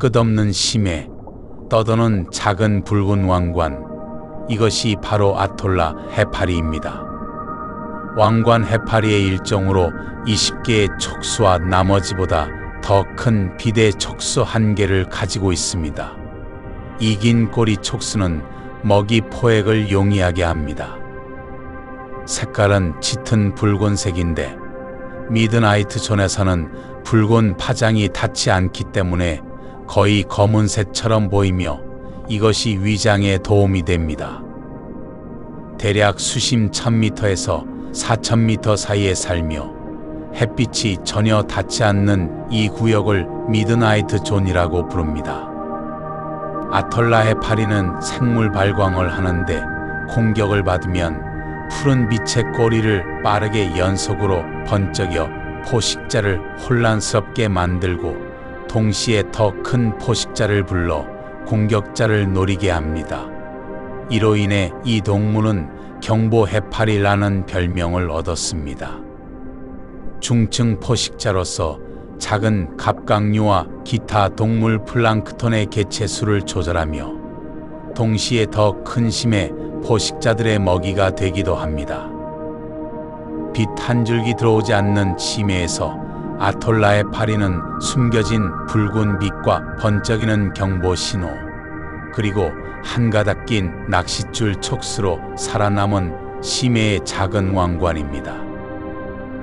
끝없는 심해, 떠도는 작은 붉은 왕관, 이것이 바로 아톨라 해파리입니다. 왕관 해파리의 일종으로 20개의 촉수와 나머지보다 더 큰 비대 촉수 한 개를 가지고 있습니다. 이긴 꼬리 촉수는 먹이 포획을 용이하게 합니다. 색깔은 짙은 붉은색인데 미드나이트 존에서는 붉은 파장이 닿지 않기 때문에 거의 검은색처럼 보이며 이것이 위장에 도움이 됩니다. 대략 수심 1000m에서 4000m 사이에 살며 햇빛이 전혀 닿지 않는 이 구역을 미드나이트 존이라고 부릅니다. 아톨라 해파리는 생물 발광을 하는데 공격을 받으면 푸른 빛의 꼬리를 빠르게 연속으로 번쩍여 포식자를 혼란스럽게 만들고 동시에 더 큰 포식자를 불러 공격자를 노리게 합니다. 이로 인해 이 동물은 경보 해파리라는 별명을 얻었습니다. 중층 포식자로서 작은 갑각류와 기타 동물 플랑크톤의 개체수를 조절하며 동시에 더 큰 심의 포식자들의 먹이가 되기도 합니다. 빛 한 줄기 들어오지 않는 심해에서 아톨라의 파리는 숨겨진 붉은 빛과 번쩍이는 경보 신호, 그리고 한 가닥 낀 낚싯줄 촉수로 살아남은 심해의 작은 왕관입니다.